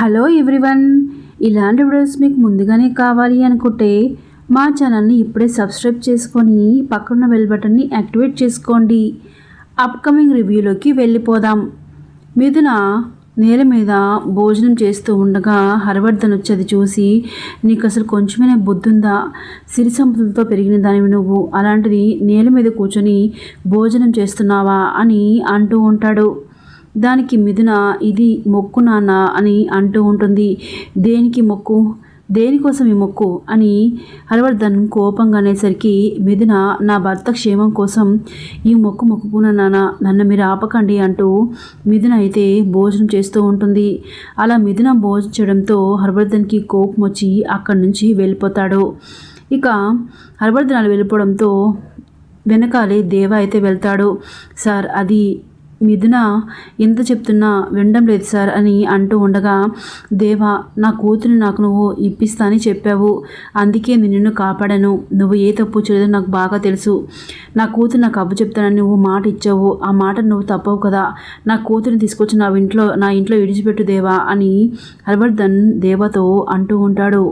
Hello everyone ఇలాంటి videos మీకు ముందుగానే కావాలి అనుకుంటే మా ఛానల్ని ఇప్పుడే సబ్స్క్రైబ్ చేసుకొని పక్కన బెల్ బటన్ని యాక్టివేట్ చేసుకోండి. అప్కమింగ్ రివ్యూలోకి వెళ్ళిపోదాం. మిథున నేల మీద భోజనం చేస్తూ ఉండగా హరవర్ధన్ వచ్చేది చూసి నీకు అసలు కొంచెమైనా బుద్ధుందా? సిరి సంపదలతో పెరిగిన దానివి నువ్వు. అలాంటిది నేల మీద కూర్చొని భోజనం చేస్తున్నావా? అని అంటూ ఉంటాడు. దానికి మిథున ఇది మొక్కు నాన్న అని అంటూ ఉంటుంది. దేనికి మొక్కు? దేనికోసం ఈ మొక్కు? అని హరివర్ధన్ కోపంగా అనేసరికి మిథున నా భర్త క్షేమం కోసం ఈ మొక్కు మొక్కుకున్న నాన్న నన్ను మీరు ఆపకండి అంటూ మిథున అయితే భోజనం చేస్తూ ఉంటుంది. అలా మిథున భోజనం చేయడంతో హరివర్ధన్కి కోపం వచ్చి అక్కడి నుంచి వెళ్ళిపోతాడు. ఇక హరివర్ధన్ అలా వెళ్ళిపోవడంతో వెనకాలే దేవ అయితే వెళ్తాడు. సార్ అది మిథున ఎంత చెప్తున్నా వినడం లేదు సార్ అని అంటూ ఉండగా దేవా నా కూతురు నాకు నువ్వు ఇప్పిస్తానని చెప్పావు. అందుకే నేను నిన్ను కాపాడాను. నువ్వు ఏ తప్పు చేయలేదో నాకు బాగా తెలుసు. నా కూతురు నాకు అబ్బు చెప్తానని నువ్వు మాట ఇచ్చావు. ఆ మాట నువ్వు తప్పవు కదా. నా కూతురిని తీసుకొచ్చి నా ఇంట్లో నా ఇంట్లో విడిచిపెట్టు దేవా అని హర్వర్ధన్ దేవతో అంటూ ఉంటాడు.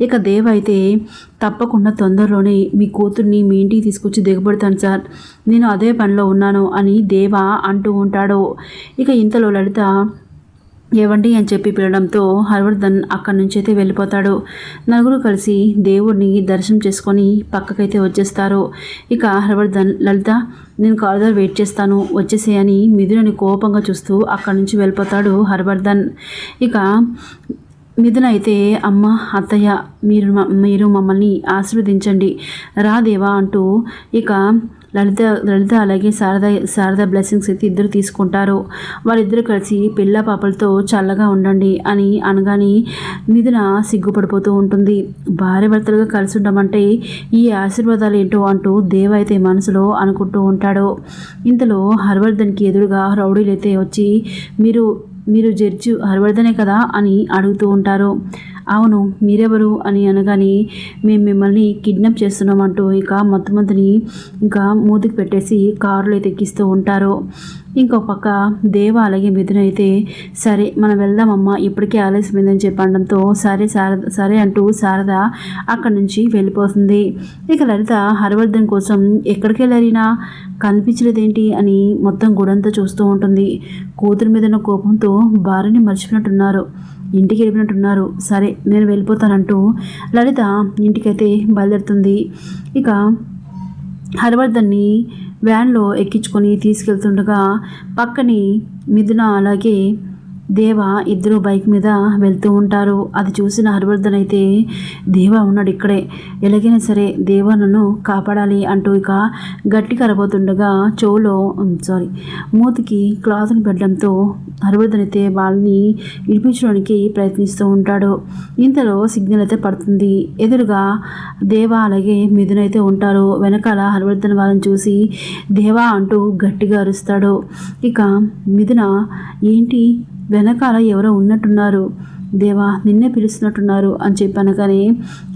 ఇక దేవ అయితే తప్పకుండా తొందరలోనే మీ కూతుర్ని మీ ఇంటికి తీసుకొచ్చి దిగబడతాను సార్. నేను అదే పనిలో ఉన్నాను అని దేవ అంటూ ఉంటాడు. ఇక ఇంతలో లలిత ఏవండి? అని చెప్పి పిలడంతో హర్వర్ధన్ అక్కడి నుంచి అయితే వెళ్ళిపోతాడు. నలుగురు కలిసి దేవుడిని దర్శనం చేసుకొని పక్కకైతే వచ్చేస్తారు. ఇక హర్వర్ధన్ లలిత నేను కారిడార్ వెయిట్ చేస్తాను. వచ్చేసేయని మిథునని కోపంగా చూస్తూ అక్కడి నుంచి వెళ్ళిపోతాడు హర్వర్ధన్. ఇక మిథున అయితే అమ్మ అత్తయ్య మీరు మీరు మమ్మల్ని ఆశీర్వదించండి. రాదేవా అంటూ ఇక లలిత లలిత అలాగే శారద శారద బ్లెస్సింగ్స్ అయితే ఇద్దరు తీసుకుంటారు. వాళ్ళిద్దరు కలిసి పిల్ల పాపలతో చల్లగా ఉండండి అని అనగానే మిథున సిగ్గుపడిపోతూ ఉంటుంది. భార్య భర్తలుగా కలిసి ఉండమంటే ఈ ఆశీర్వాదాలు ఏంటో అంటూ దేవ అయితే మనసులో అనుకుంటూ ఉంటాడు. ఇంతలో హర్వర్ధన్కి ఎదురుగా రౌడీలు అయితే వచ్చి మీరు మీరు జడ్జి హర్వర్ధనే కదా అని అడుగుతూ ఉంటారు. అవును మీరెవరు అని అనగానే మేము మిమ్మల్ని కిడ్నాప్ చేస్తున్నామంటూ ఇక మొత్తమంతిని ఇంకా మూతికి పెట్టేసి కారులో ఎక్కిస్తూ ఉంటారు. ఇంకో పక్క దేవ అలాగే మిథున అయితే సరే మనం వెళ్దామమ్మా ఇప్పటికే ఆలస్యమైందని చెప్పడంతో సరే శారద సరే అంటూ శారద అక్కడి నుంచి వెళ్ళిపోతుంది. ఇక లలిత హరివర్ధన్ కోసం ఎక్కడికి వెళ్ళారినా కనిపించలేదేంటి అని మొత్తం గుడంతా చూస్తూ ఉంటుంది. కూతురు మీద కోపంతో భార్యని మర్చిపోయినట్టున్నారు. ఇంటికి వెళ్ళినట్టున్నారు సరే నేను వెళ్ళిపోతానంటూ లలిత ఇంటికైతే బయలుదేరుతుంది. ఇక హరివర్ధన్ని వ్యాన్లో ఎక్కించుకొని తీసుకెళ్తుండగా పక్కని మిథున అలాగే దేవ ఇద్దరు బైక్ మీద వెళ్తూ ఉంటారు. అది చూసిన హరివర్ధన్ అయితే దేవ ఉన్నాడు ఇక్కడే. ఎలాగైనా సరే దేవ నన్ను కాపాడాలి అంటూ ఇక గట్టి కరబోతుండగా చెవులో సారీ మూతికి క్లాత్ని పెట్టడంతో హరివర్ధన్ అయితే వాళ్ళని ఇడిపించడానికి ప్రయత్నిస్తూ ఉంటాడు. ఇంతలో సిగ్నల్ అయితే పడుతుంది. ఎదురుగా దేవ అలాగే మిథున అయితే ఉంటారు. వెనకాల హరివర్ధన్ వాళ్ళని చూసి దేవా అంటూ గట్టిగా అరుస్తాడు. ఇక మిథున ఏంటి? వెనకాల ఎవరో ఉన్నట్టున్నారు. దేవా నిన్నే పిలుస్తున్నట్టున్నారు అని చెప్పాను కానీ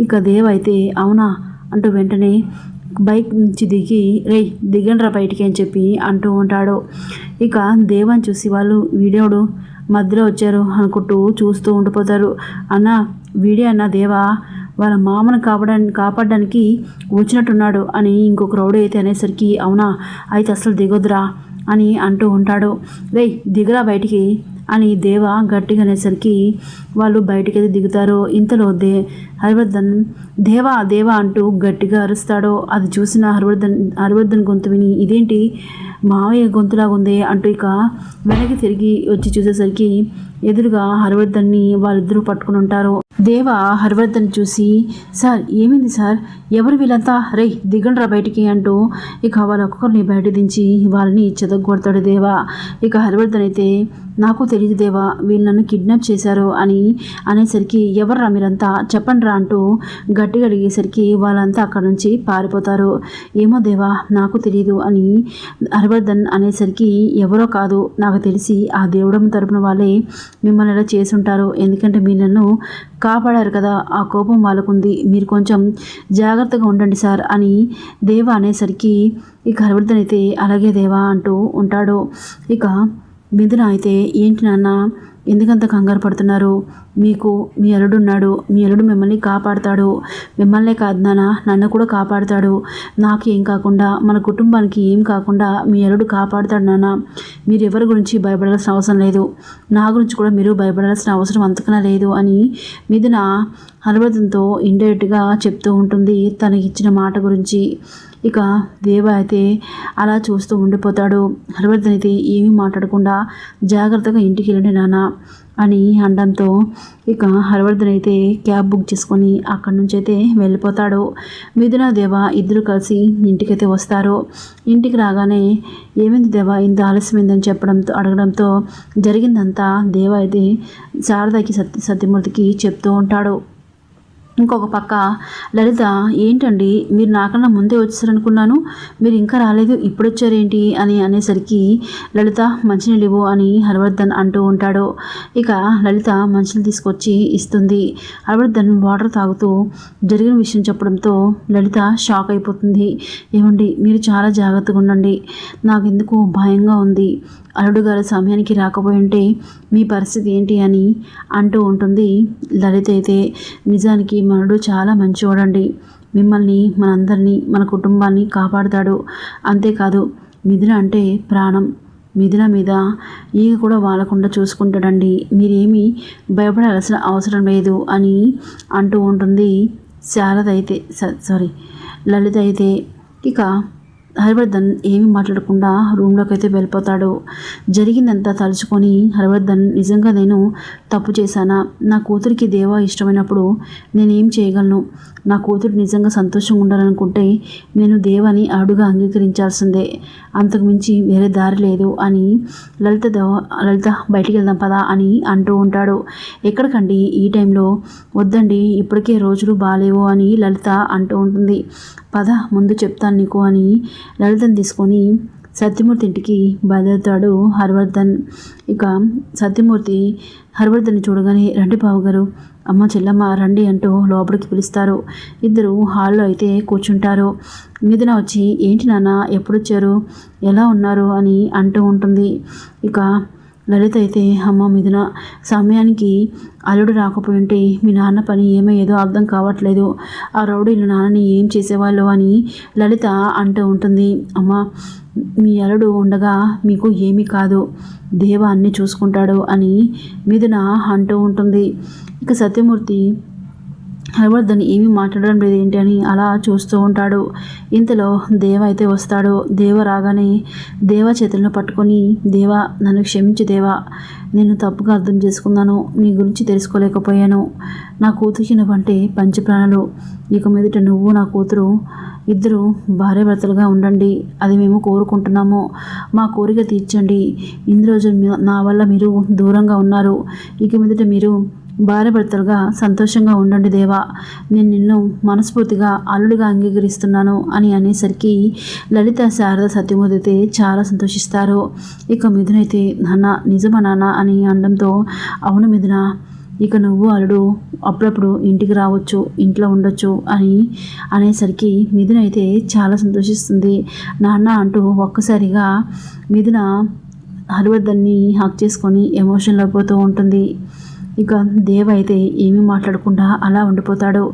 ఇక దేవ అయితే అవునా? అంటూ వెంటనే బైక్ నుంచి దిగి రే దిగండ్రా బయటికి అని చెప్పి అంటూ ఉంటాడు. ఇక దేవాన్ని చూసి వాళ్ళు వీడియోడు మధ్యలో వచ్చారు అనుకుంటూ చూస్తూ ఉండిపోతారు. అన్న వీడియో అన్న దేవా వాళ్ళ మామను కాపాడడానికి కాపాడడానికి వచ్చినట్టున్నాడు అని ఇంకొక రౌడీ అయితే అనేసరికి అవునా? అయితే అసలు దిగొద్దురా అని అంటూ ఉంటాడు. రే దిగరా బయటికి. అని దేవ గట్టిగా అనేసరికి వాళ్ళు బయటికి దిగుతారో ఇంతలో దే హరివర్ధన్ దేవా దేవా అంటూ గట్టిగా అరుస్తాడో అది చూసిన హరివర్ధన్ హరివర్ధన్ గొంతు విని ఇదేంటి? మావయ్య గొంతులాగుంది అంటూ ఇక వెనక్కి తిరిగి వచ్చి చూసేసరికి ఎదురుగా హర్వర్ధన్ని వాళ్ళిద్దరూ పట్టుకుని ఉంటారు. దేవ హరివర్ధన్ చూసి సార్ ఏమైంది సార్? ఎవరు వీళ్ళంతా? రే దిగండ్రా బయటికి అంటూ ఇక వాళ్ళొక్కరిని బయట దించి వాళ్ళని చెదగొడతాడు దేవా. ఇక హరివర్ధన్ అయితే నాకు తెలియదు దేవా వీళ్ళు నన్ను కిడ్నాప్ చేశారు అని అనేసరికి ఎవర్రా మీరంతా? చెప్పండి రా అంటూ గట్టిగా అడిగేసరికి వాళ్ళంతా అక్కడ నుంచి పారిపోతారు. ఏమో దేవా నాకు తెలియదు అని హరివర్ధన్ అనేసరికి ఎవరో కాదు నాకు తెలిసి ఆ దేవుడమ్మ తరపున వాళ్ళే మిమ్మల్ని ఎలా చేసుంటారు ఎందుకంటే మీరు నన్ను కాపాడారు కదా ఆ కోపం వాళ్ళకుంది. మీరు కొంచెం జాగ్రత్తగా ఉండండి సార్ అని దేవ అనేసరికి ఇక హరివర్ధన్ అయితే అలాగే దేవా అంటూ ఉంటాడు. ఇక మిథున అయితే ఏంటి నాన్న ఎందుకంత కంగారు పడుతున్నారు? మీకు మీ అల్లుడున్నాడు మీ అల్లుడు మిమ్మల్ని కాపాడుతాడు. మిమ్మల్నే కాదు నాన్న నన్ను కూడా కాపాడుతాడు. నాకు ఏం కాకుండా మన కుటుంబానికి ఏం కాకుండా మీ అల్లుడు కాపాడుతాడు నాన్న. మీరు ఎవరి గురించి భయపడాల్సిన అవసరం లేదు. నా గురించి కూడా మీరు భయపడాల్సిన అవసరం అంతకన్నా లేదు అని మిథున హనుమతంతో ఇండైరెక్ట్గా చెప్తూ ఉంటుంది తనకి ఇచ్చిన మాట గురించి. ఇక దేవ అయితే అలా చూస్తూ ఉండిపోతాడు. హరివర్ధన్ అయితే ఏమీ మాట్లాడకుండా జాగ్రత్తగా ఇంటికి వెళ్ళండి నాన్న అని అనడంతో ఇక హరివర్ధన్ అయితే క్యాబ్ బుక్ చేసుకొని అక్కడి నుంచి అయితే వెళ్ళిపోతాడు. మిథున దేవ ఇద్దరు కలిసి ఇంటికైతే వస్తారు. ఇంటికి రాగానే ఏమైంది దేవ? ఇంత ఆలస్యమైందని చెప్పడంతో అడగడంతో జరిగిందంతా దేవ అయితే శారదకి సత్య సత్యమూర్తికి చెప్తూ ఉంటాడు. ఇంకొక పక్క లలిత ఏంటండి? మీరు నాకన్నా ముందే వచ్చారనుకున్నాను మీరు ఇంకా రాలేదు. ఇప్పుడు వచ్చారేంటి అని అనేసరికి లలిత మంచినీళ్ళు ఇవ్వు అని హర్వర్ధన్ అంటూ ఉంటాడు. ఇక లలిత మంచిని తీసుకొచ్చి ఇస్తుంది. హర్వర్ధన్ వాటర్ తాగుతూ జరిగిన విషయం చెప్పడంతో లలిత షాక్ అయిపోతుంది. ఏమండి? మీరు చాలా జాగ్రత్తగా ఉండండి. నాకు ఎందుకు భయంగా ఉంది. అల్లుడు గారు సమయానికి రాకపోయి ఉంటే మీ పరిస్థితి ఏంటి అని అంటూ ఉంటుంది. లలిత అయితే నిజానికి మనడు చాలా మంచివాడండి మిమ్మల్ని మనందరినీ మన కుటుంబాన్ని కాపాడుతాడు. అంతేకాదు మిథున అంటే ప్రాణం. మిథున మీద ఈగ కూడా వాలకుండా చూసుకుంటాడండి. మీరేమీ భయపడాల్సిన అవసరం లేదు అని అంటూ ఉంటుంది. శారద అయితే సారీ లలిత అయితే ఇక హరివర్ధన్ ఏమీ మాట్లాడకుండా రూమ్లోకి అయితే వెళ్ళిపోతాడు. జరిగిందంతా తలుచుకొని హరివర్ధన్ నిజంగా నేను తప్పు చేశానా? నా కూతురికి దేవా ఇష్టమైనప్పుడు నేనేం చేయగలను? నా కూతురు నిజంగా సంతోషంగా ఉండాలనుకుంటే నేను దేవాని అడుగా అంగీకరించాల్సిందే. అంతకుమించి వేరే దారి లేదు అని లలిత దేవ లలిత బయటికి వెళ్దాం పదా అని అంటూ ఉంటాడు. ఎక్కడికండి? ఈ టైంలో వద్దండి. ఇప్పటికే రోజులు బాగాలేవు అని లలిత అంటూ ఉంటుంది. పద ముందు చెప్తాను నీకు అని లలితను తీసుకొని సత్యమూర్తి ఇంటికి బయలుదేరుతాడు హర్వర్ధన్. ఇక సత్యమూర్తి హర్వర్ధన్ని చూడగానే రండి బావగారు అమ్మ చెల్లమ్మ రండి అంటూ లోపలికి పిలుస్తారు. ఇద్దరు హాల్లో అయితే కూర్చుంటారు. మీదన వచ్చి ఏంటి నాన్న ఎప్పుడు వచ్చారు ఎలా ఉన్నారు అని అంటూ ఉంటుంది. ఇక లలిత అయితే అమ్మ మిథున సమయానికి అల్లుడు రాకపోయి ఉంటే మీ నాన్న పని ఏమయ్యేదో అర్థం కావట్లేదు. ఆ రౌడీలు నాన్నని ఏం చేసేవాళ్ళు? అని లలిత అంటూ ఉంటుంది. అమ్మ మీ అల్లుడు ఉండగా మీకు ఏమీ కాదు. దేవ అన్నీ చూసుకుంటాడు అని మిథున అంటూ ఉంటుంది. ఇక సత్యమూర్తి దాన్ని ఏమీ మాట్లాడడం లేదు ఏంటి అని అలా చూస్తూ ఉంటాడు. ఇంతలో దేవ అయితే వస్తాడు. దేవ రాగానే దేవ చేతులను పట్టుకొని దేవ నన్ను క్షమించి దేవా నేను తప్పుగా అర్థం చేసుకున్నాను నీ గురించి తెలుసుకోలేకపోయాను. నా కూతురికి నువ్వంటే పంచప్రాణాలు. ఇక మీదట నువ్వు నా కూతురు ఇద్దరు భార్యాభర్తలుగా ఉండండి. అది మేము కోరుకుంటున్నాము. మా కోరిక తీర్చండి. ఇన్ని రోజులు నా వల్ల మీరు దూరంగా ఉన్నారు. ఇక మీదట మీరు భార్యభర్తలుగా సంతోషంగా ఉండండి దేవా. నేను నిన్ను మనస్ఫూర్తిగా అల్లుడిగా అంగీకరిస్తున్నాను అని అనేసరికి లలిత శారద సత్యమూర్తి చాలా సంతోషిస్తారు. ఇక మిథునైతే నాన్న నిజమా నాన్న? అని అనడంతో అవును మిథున ఇక నువ్వు అల్లుడు అప్పుడప్పుడు ఇంటికి రావచ్చు ఇంట్లో ఉండొచ్చు అని అనేసరికి మిథున అయితే చాలా సంతోషిస్తుంది. నాన్న అంటూ ఒక్కసారిగా మిథున హరివర్ధన్ని హక్ చేసుకొని ఎమోషన్లో పోతూ ఉంటుంది. ఇక దేవ అయితే ఏమీ మాట్లాడకుండా అలా ఉండిపోతాడు.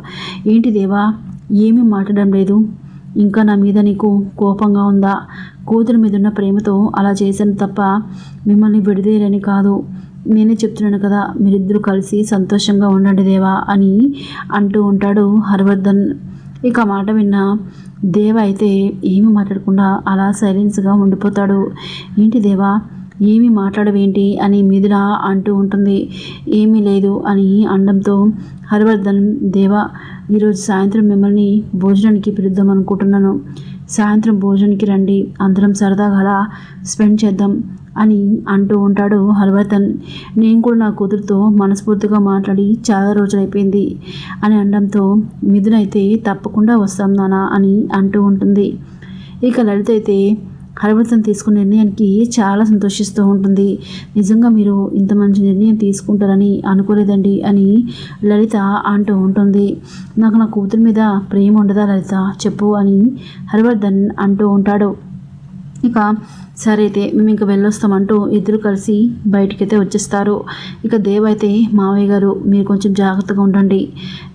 ఏంటి దేవా? ఏమీ మాట్లాడడం లేదు. ఇంకా నా మీద నీకు కోపంగా ఉందా? కూతురు మీద ఉన్న ప్రేమతో అలా చేశాను తప్ప మిమ్మల్ని విడిదేరని కాదు. నేనే చెప్తున్నాను కదా మీరిద్దరూ కలిసి సంతోషంగా ఉండండి దేవా అని అంటూ ఉంటాడు హర్వర్ధన్. ఇక మాట విన్న దేవ అయితే ఏమి మాట్లాడకుండా అలా సైలెన్స్గా ఉండిపోతాడు. ఏంటి దేవా? ఏమి మాట్లాడవేంటి అని మిథున అంటూ ఉంటుంది. ఏమీ లేదు అని అనడంతో హరివర్ధన్ దేవా ఈరోజు సాయంత్రం మిమ్మల్ని భోజనానికి పిలుద్దాం అనుకుంటున్నాను. సాయంత్రం భోజనానికి రండి అందరం సరదాగా అలా స్పెండ్ చేద్దాం అని అంటూ ఉంటాడు హరివర్ధన్. నేను కూడా నా కూతురుతో మనస్ఫూర్తిగా మాట్లాడి చాలా రోజులైపోయింది అని అనడంతో మిథున అయితే తప్పకుండా వస్తాం నానా అని అంటూ ఉంటుంది. ఇక లలిత అయితే హరివర్ధన్ తీసుకున్న నిర్ణయానికి చాలా సంతోషిస్తూ ఉంటుంది. నిజంగా మీరు ఇంత మంచి నిర్ణయం తీసుకుంటారని అనుకోలేదండి అని లలిత అంటూ ఉంటుంది. నాకు నా కూతురు మీద ప్రేమ ఉండదా లలిత? చెప్పు అని హరివర్ధన్ అంటూ ఉంటాడు. ఇక సరే అయితే మేము ఇంకా వెళ్ళొస్తామంటూ ఇద్దరు కలిసి బయటికైతే వచ్చేస్తారు. ఇక దేవ్ అయితే మావయ్య గారు మీరు కొంచెం జాగ్రత్తగా ఉండండి.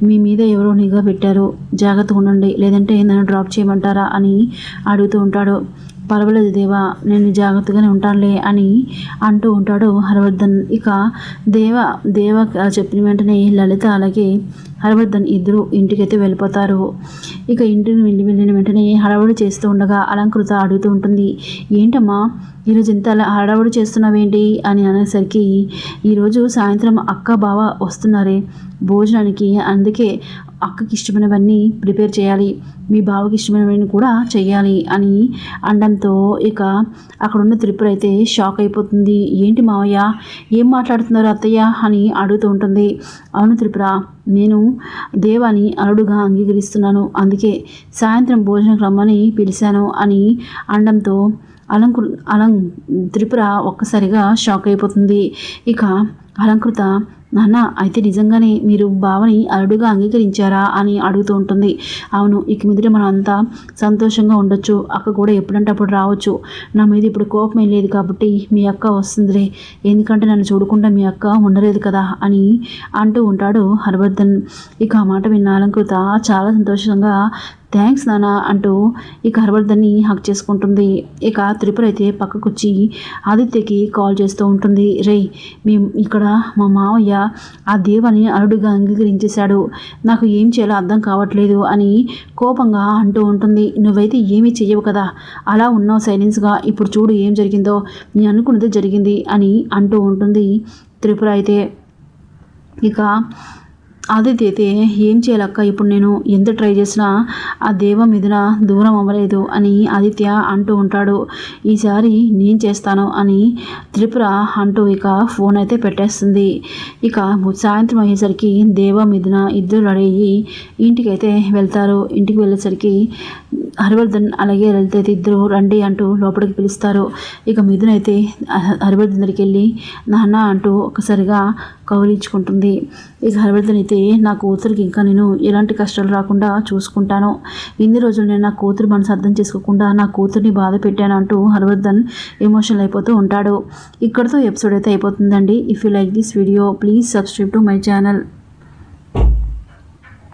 మీ మీద ఎవరో నిఘా పెట్టారు. జాగ్రత్తగా ఉండండి. లేదంటే నన్ను డ్రాప్ చేయమంటారా అని అడుగుతూ ఉంటాడు. పర్వాలేదు దేవా నేను జాగ్రత్తగానే ఉంటానులే అని అంటూ ఉంటాడు హర్వర్ధన్. ఇక దేవ దేవ చెప్పిన వెంటనే లలిత అలాగే హర్వర్ధన్ ఇద్దరు ఇంటికైతే వెళ్ళిపోతారు. ఇక ఇంటిని వెళ్ళి వెళ్ళిన వెంటనే హడావుడి చేస్తూ ఉండగా అలంకృత అడుగుతూ ఉంటుంది. ఏంటమ్మా ఈరోజు ఇంత అలా హడావుడి చేస్తున్నావేంటి అని అనేసరికి ఈరోజు సాయంత్రం అక్క బావ వస్తున్నారే భోజనానికి అందుకే అక్కకి ఇష్టమైనవన్నీ ప్రిపేర్ చేయాలి మీ బావకి ఇష్టమైనవన్నీ కూడా చేయాలి అని అనడంతో ఇక అక్కడున్న త్రిపుర అయితే షాక్ అయిపోతుంది. ఏంటి మావయ్య ఏం మాట్లాడుతున్నారు అత్తయ్య? అని అడుగుతూ ఉంటుంది. అవును త్రిపుర నేను దేవాని అరుడుగా అంగీకరిస్తున్నాను. అందుకే సాయంత్రం భోజనం రమ్మని పిలిచాను అని అనడంతో అలంకృ అలం త్రిపుర ఒక్కసారిగా షాక్ అయిపోతుంది. ఇక అలంకృత నాన్న అయితే నిజంగానే మీరు బావని అరుడుగా అంగీకరించారా? అని అడుగుతూ ఉంటుంది. అవును ఇక మీదట మనం అంతా సంతోషంగా ఉండొచ్చు. అక్క కూడా ఎప్పుడంటే అప్పుడు రావచ్చు. నా మీద ఇప్పుడు కోపం ఏం లేదు కాబట్టి మీ అక్క వస్తుందిలే. ఎందుకంటే నన్ను చూడకుండా మీ అక్క ఉండలేదు కదా అని అంటూ ఉంటాడు హర్వర్ధన్. ఇక ఆ మాట విన్న అలంకృత చాలా సంతోషంగా థ్యాంక్స్ నానా అంటూ ఇక హర్వర్ధన్ని హక్ చేసుకుంటుంది. ఇక త్రిపుర అయితే పక్కకొచ్చి ఆదిత్యకి కాల్ చేస్తూ ఉంటుంది. రే మేము ఇక్కడ మా మావయ్య ఆ దేవని అరుడుగా అంగీకరించేశాడు. నాకు ఏం చేయాలో అర్థం కావట్లేదు అని కోపంగా అంటూ ఉంటుంది. నువ్వైతే ఏమీ చెయ్యవు కదా. అలా ఉన్నావు సైలెన్స్గా. ఇప్పుడు చూడు ఏం జరిగిందో. నేను అనుకున్నది జరిగింది అని అంటూ ఉంటుంది త్రిపుర అయితే. ఇక ఆదిత్య అయితే ఏం చేయాలక్క? ఇప్పుడు నేను ఎంత ట్రై చేసినా ఆ దేవ మీదన దూరం అవ్వలేదు అని ఆదిత్య అంటూ ఉంటాడు. ఈసారి నేను చేస్తాను అని త్రిపుర అంటూ ఇక ఫోన్ అయితే పెట్టేస్తుంది. ఇక సాయంత్రం అయ్యేసరికి దేవ మీదన ఇద్దరు రెడీ అయ్యి ఇంటికైతే వెళ్తారు. ఇంటికి వెళ్ళేసరికి హరివర్ధన్ అలాగే లలిత అయితే ఇద్దరు రండి అంటూ లోపలికి పిలుస్తారు. ఇక మిథున్ అయితే హరివర్ధన్ దగ్గరికి వెళ్ళి నాన్న అంటూ ఒకసారిగా కౌలించుకుంటుంది ఇక హరివర్ధన్ అయితే నా కూతురికి ఇంకా నేను ఎలాంటి కష్టాలు రాకుండా చూసుకుంటాను. ఇన్ని రోజులు నేను నా కూతురు మనసు అర్థం చేసుకోకుండా నా కూతుర్ని బాధ పెట్టాను అంటూ హర్వర్ధన్ ఎమోషనల్ అయిపోతూ ఉంటాడు. ఇక్కడితో ఎపిసోడ్ అయితే అయిపోతుందండి. If you like this video please subscribe to my channel